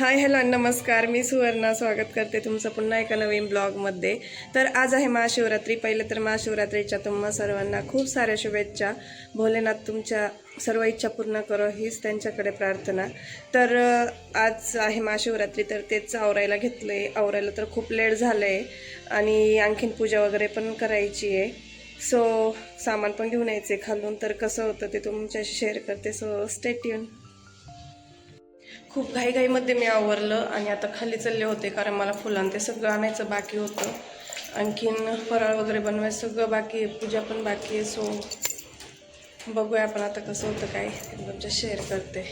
Hi hello नमस्कार. मी सुवर्णा. स्वागत करते तुमचं पुन्हा एका नवीन ब्लॉगमध्ये. तर आज आहे महाशिवरात्री. पहिलं तर महाशिवरात्रीच्या तुम्हा सर्वांना खूप साऱ्या शुभेच्छा. भोलेनाथ तुमच्या सर्व इच्छा पूर्ण करो हीच त्यांच्याकडे प्रार्थना. तर आज आहे महाशिवरात्री तर तेच आवरायला घेतलं आहे आवरायला तर खूप लेट झालं आहे आणि आणखीन पूजा वगैरे पण करायची आहे सो सामान पण घेऊन यायचे खालून. तर कसं होतं ते तुमच्याशी शेअर करते. सो स्टेट्यून खूप घाईघाईमध्ये मी आवरलं आणि आता खाली चालले होते कारण मला फुलां ते सगळं आणायचं बाकी होतं. आणखीन फराळ वगैरे बनवायचं सगळं बाकी आहे. पूजा पण बाकी आहे. सो बघूया आपण आता कसं होतं काय. तुमच्या शेअर करते.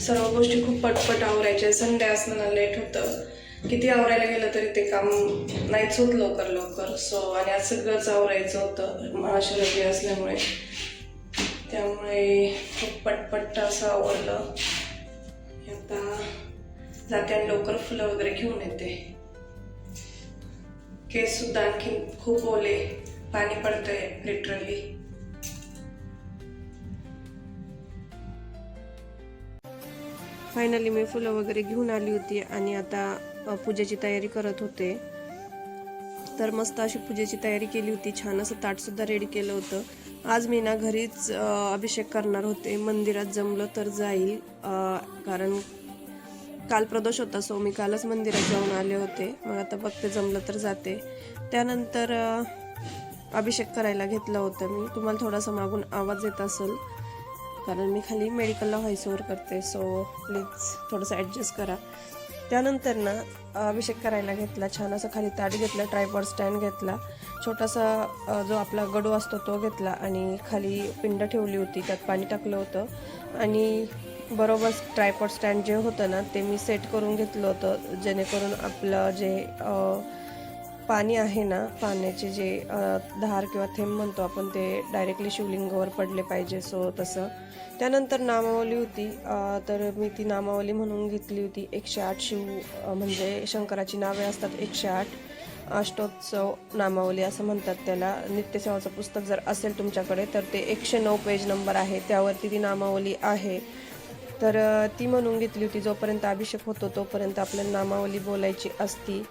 सर्व गोष्टी खूप पटपट आवरायच्या. संडे असताना लेट होतं. किती आवरायला गेलं तरी ते काम नाहीच होत लवकर लवकर. सो आणि आज सगळंच आवरायचं होतं. महाशिवरात्री असल्यामुळे. त्यामुळे खूप पटपट असं आवडलं. आता जाते आणि लवकर फुलं वगैरे घेऊन येते. केस सुद्धा आणखी खूप ओले पाणी पडतंय लिटरली फायनली मी फुलं वगैरे घेऊन आली होती आणि आता पूजेची तयारी करत होते. तर मस्त अशी पूजेची तयारी केली होती. छान असं ताटसुद्धा रेडी केलं होतं. आज मी ना घरीच अभिषेक करणार होते. मंदिरात जमलं तर जाईल. कारण काल प्रदोष होता सो मी कालच मंदिरात जाऊन आले होते. मग आता बघते जमलं तर जाते. त्यानंतर अभिषेक करायला घेतलं होतं मी. तुम्हाला थोडासा मागून आवाज येत असेल. कारण मी खाली मेडिकलला व्हॉइस ओव्हर करते सो प्लीज थोडंसं ॲडजस्ट करा. त्यानंतर ना अभिषेक करायला घेतला छान असं खाली ताट घेतलं ट्रायपॉड स्टँड घेतला. छोटासा जो आपला गडू असतो तो घेतला आणि खाली पिंड ठेवली होती त्यात पाणी टाकलं होतं. आणि बरोबर ट्रायपॉड स्टँड जे होतं ना ते मी सेट करून घेतलं होतं जेणेकरून आपलं जे पाणी आहे ना पाण्याचे जे धार किंवा थेंब म्हणतो आपण ते डायरेक्टली शिवलिंगावर पडले पाहिजे सो तसं. त्यानंतर नामावली होती. तर मी ती नामावली म्हणून घेतली होती. एकशे आठ शिव म्हणजे शंकराची नावे असतात एकशे आठ. अष्टोत्सव नामावली असं म्हणतात त्याला. नित्यसेवाचं पुस्तक जर असेल तुमच्याकडे तर ते एकशे नऊ पेज नंबर आहे. त्यावरती ती नामावली आहे. तर ती म्हणून घेतली होती जोपर्यंत अभिषेक होतो तोपर्यंत आपल्याला नामावली बोलायची असती.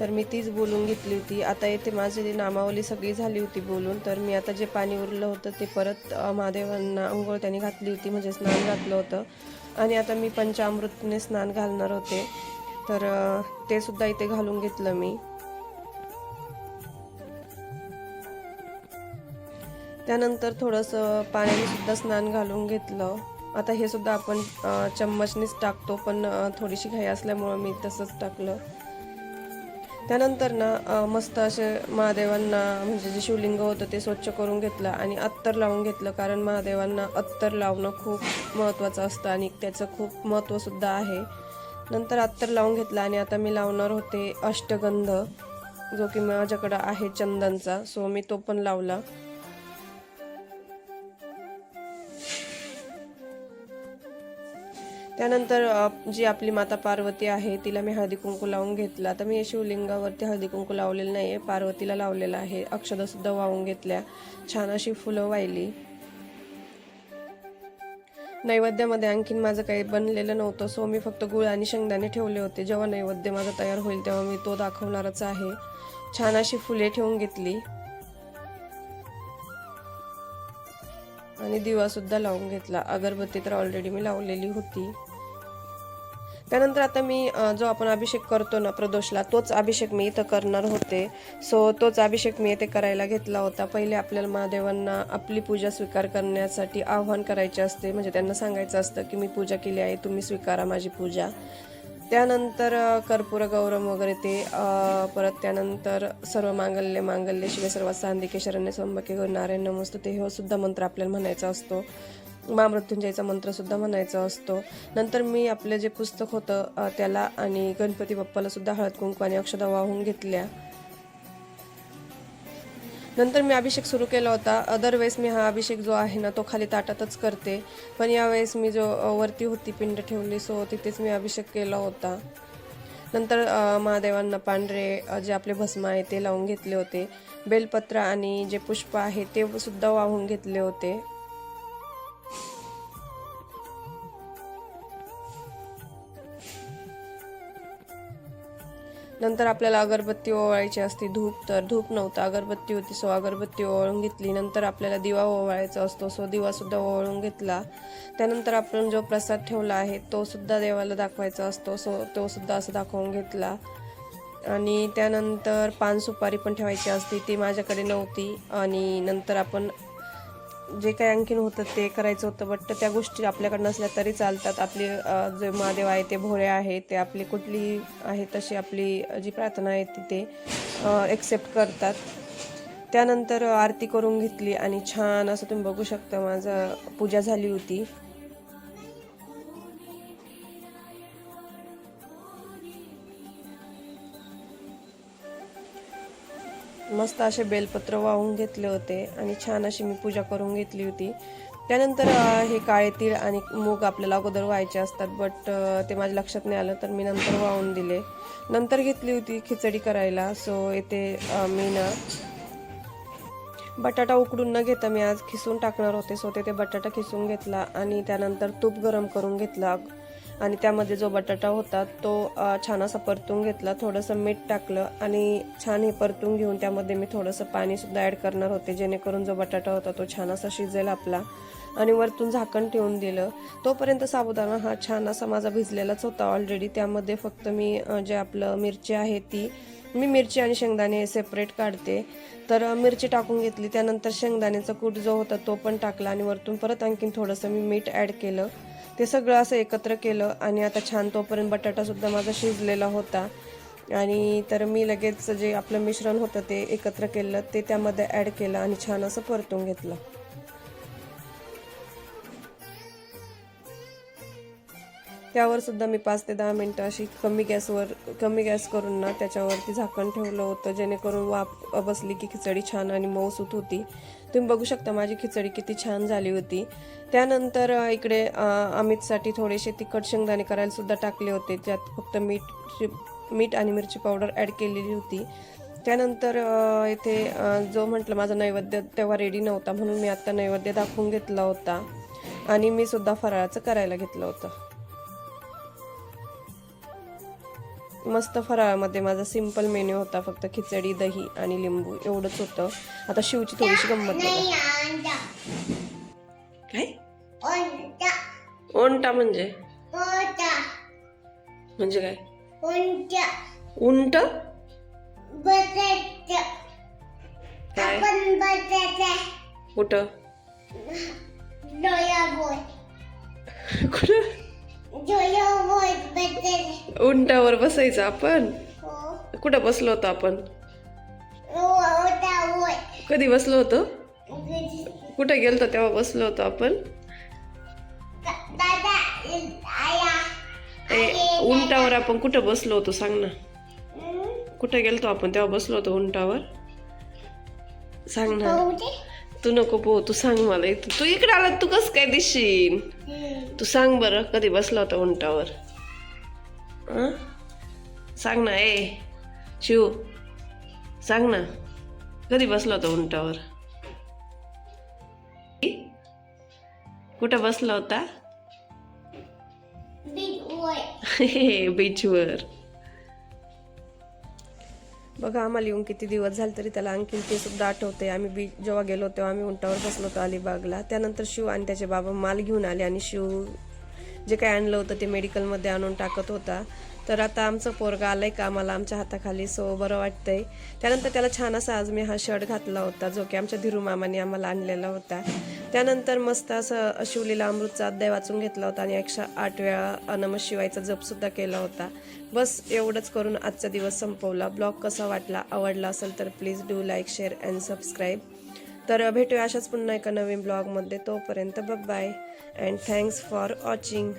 तर मी तीच बोलून घेतली होती. आता येथे माझी नामावली सगळी झाली होती बोलून तर मी आता जे पाणी उरलं होतं ते परत महादेवांना अंघोळ त्यांनी घातली होती म्हणजे स्नान घातलं होतं. आणि आता मी पंचामृतने स्नान घालणार होते. तर ते सुद्धा इथे घालून घेतलं मी. त्यानंतर थोडंसं पाण्याने सुद्धा स्नान घालून घेतलं. आता हे सुद्धा आपण चम्मचनीच टाकतो पण थोडीशी घाई असल्यामुळं मी तसंच टाकलं. त्यानंतर ना मस्त असे महादेवांना म्हणजे जे शिवलिंग होतं ते स्वच्छ करून घेतलं आणि अत्तर लावून घेतलं कारण महादेवांना अत्तर लावणं खूप महत्त्वाचं असतं आणि त्याचं खूप महत्त्वसुद्धा आहे. नंतर अत्तर लावून घेतलं आणि आता मी लावणार होते अष्टगंध जो की माझ्याकडं आहे चंदनचा सो मी तो पण लावला. त्यानंतर जी आपली माता पार्वती आहे तिला मी हळदी कुंकू लावून घेतला. तर मी शिवलिंगावरती हळदी कुंकू लावलेलं नाही आहे पार्वतीला लावलेलं आहे. अक्षदासुद्धा वाहून घेतल्या. छान अशी फुलं वाहिली. नैवेद्यामध्ये आणखीन माझं काही बनलेलं नव्हतं सो मी फक्त गुळ आणि शेंगदाणे ठेवले होते. जेव्हा नैवेद्य माझा तयार होईल तेव्हा मी तो दाखवणारच आहे. छान अशी फुले ठेवून घेतली. आणि दिवासुद्धा लावून घेतला. अगरबत्ती तर ऑलरेडी मी लावलेली होती. त्यानंतर आता मी जो आपण अभिषेक करतो ना प्रदोषला तोच अभिषेक मी इथं करणार होते. सो तोच अभिषेक मी इथे करायला घेतला होता. पहिले आपल्याला महादेवांना आपली पूजा स्वीकार करण्यासाठी आव्हान करायचे असते. म्हणजे त्यांना सांगायचं असतं की मी पूजा केली आहे तुम्ही स्वीकारा माझी पूजा. त्यानंतर कर्पूर गौरम वगैरे ते परत त्यानंतर सर्व मांगल्य मांगल्य शिवे सर्व सांदिके शरण्य संबके नारायण नारायण नमस्तुते हो सुद्धा मंत्र आपल्याला म्हणायचा असतो. मा मृत्युंजयचा मंत्रसुद्धा म्हणायचा असतो. नंतर मी आपलं जे पुस्तक होतं त्याला आणि गणपती बाप्पाला सुद्धा हळद कुंकू आणि अक्षदा वाहून घेतल्या. नंतर मी अभिषेक सुरू केला होता. अदरवेळेस मी हा अभिषेक जो आहे ना तो खाली ताटातच करते. पण यावेळेस मी जो वरती होती पिंड ठेवली सो तिथेच मी अभिषेक केला होता. नंतर महादेवांना पांढरे जे आपले भस्म आहे ते लावून घेतले होते. बेलपत्र आणि जे पुष्प आहे ते सुद्धा वाहून घेतले होते. नंतर आपल्याला अगरबत्ती ओवाळायची असते धूप तर धूप नव्हता. अगरबत्ती होती सो अगरबत्ती ओवाळून घेतली. नंतर आपल्याला दिवा ओवाळायचा असतो सो दिवासुद्धा ओवाळून घेतला. त्यानंतर आपण जो प्रसाद ठेवला आहे तो सुद्धा देवाला दाखवायचा असतो सो तो सुद्धा असं दाखवून घेतला. आणि त्यानंतर पान सुपारी पण ठेवायची असती ती माझ्याकडे नव्हती. आणि नंतर आपण जे काही आणखीन होतं ते करायचं होतं बट त्या गोष्टी आपल्याकडे नसल्या तरी चालतात. आपले जे महादेव आहे ते भोळे आहे ते आपली कुठली आहे तशी आपली जी प्रार्थना आहे ती ते एक्सेप्ट करतात. त्यानंतर आरती करून घेतली आणि छान असं तुम्ही बघू शकता माझं पूजा झाली होती. मस्त असे बेलपत्र वाहून घेतले होते आणि छान अशी मी पूजा करून घेतली होती. त्यानंतर हे काळे तीळ आणि मूग आपल्याला अगोदर व्हायचे असतात बट ते माझ्या लक्षात नाही आलं तर मी नंतर वाहून दिले. नंतर घेतली होती खिचडी करायला सो येथे मी ना बटाटा उकडून न घेता मी आज खिसून टाकणार होते सो तेथे बटाटा खिसून घेतला आणि त्यानंतर तूप गरम करून घेतला. आणि त्यामध्ये जो बटाटा होता तो छान असा परतून घेतला थोडंसं मीठ टाकलं आणि छान हे परतून घेऊन त्यामध्ये मी थोडंसं पाणीसुद्धा ॲड करणार होते जेणेकरून जो बटाटा होता तो छान असा शिजेल आपला. आणि वरतून झाकण ठेवून दिलं. तोपर्यंत साबुदाणा हा छान असा माझा भिजलेलाच होता ऑलरेडी त्यामध्ये फक्त मी जे आपलं मिरची आहे ती मी मिरची आणि शेंगदाणे सेपरेट काढते. तर मिरची टाकून घेतली. त्यानंतर शेंगदाण्याचा कूट जो होता तो पण टाकला आणि वरतून परत आणखीन थोडंसं मी मीठ ॲड केलं. ते सगळं असं एकत्र केलं आणि आता छान तोपर्यंत बटाटासुद्धा माझा शिजलेला होता. आणि तर मी लगेच जे आपलं मिश्रण होतं ते एकत्र केलं ते त्यामध्ये ॲड केलं आणि छान असं परतून घेतलं. त्यावर सुद्धा मी पाच ते दहा मिनटं अशी कमी गॅसवर कमी गॅस करून ना त्याच्यावरती झाकण ठेवलं होतं. जेणेकरून वाफ बसली की खिचडी छान आणि मऊसूत होती. तुम्ही बघू शकता माझी खिचडी किती छान झाली होती. त्यानंतर इकडे अमितसाठी थोडेसे तिखट शेंगदाणे करायला सुद्धा टाकले होते. ज्यात फक्त मीठ मीठ आणि मिरची पावडर ॲड केलेली होती. त्यानंतर इथे जो म्हटलं माझा नैवेद्य तेव्हा रेडी नव्हता म्हणून मी आत्ता नैवेद्य दाखवून घेतला होता. आणि मी सुद्धा फराळाचं करायला घेतलं होतं. मस्त फराळामध्ये माझा सिंपल मेन्यू होता फक्त खिचडी दही आणि लिंबू. एवढंच होतं. आता शिवची थोडीशी गंमत काय? ओंटा म्हणजे? म्हणजे काय? उंट? काय? कुठं? कुठं? उंटावर बसायचं आपण? कुठं बसलो होतो आपण? कधी बसलो होतो? कुठे गेलतो तेव्हा बसलो होतो आपण? उंटावर आपण कुठं बसलो होतो सांग ना. कुठे गेलतो आपण तेव्हा बसलो होतो उंटावर? सांग ना. तू नको पो तू सांग मला. तू इकडे आला तू कस काय दिसशील? तू सांग बरं कधी बसला होता उंटावर? सांग ना ए शिव सांग ना कधी बसला होता उंटावर कुठं बसला होता बीचवर बघा आम्हाला येऊन किती दिवस झाले तरी त्याला आणखीन ते सुद्धा आठवते आम्ही बीच जेव्हा गेलो तेव्हा आम्ही उंटावर बसलो होतो अलिबागला. त्यानंतर शिव आणि त्याचे बाबा माल घेऊन आले आणि शिव जे काही आणलं होतं ते मेडिकलमध्ये आणून टाकत होता. तर आता आमचं पोरगा आलं आहे कामाला आमच्या हाताखाली सो बरं वाटतंय. त्यानंतर त्याला छान असा आज मी हा शर्ट घातला होता जो की आमच्या धीरू मामाने आम्हाला आणलेला होता. त्यानंतर मस्त असं शिवलीला अमृतचा अध्याय वाचून घेतला होता आणि एकशे आठ वेळा अनम शिवायचा जपसुद्धा केला होता. बस एवढंच करून आजचा दिवस संपवला. ब्लॉग कसा वाटला आवडला असेल तर please do like share and subscribe तर भेटूया अशाच पुन्हा एका नवीन ब्लॉगमध्ये तोपर्यंत bye and thanks for watching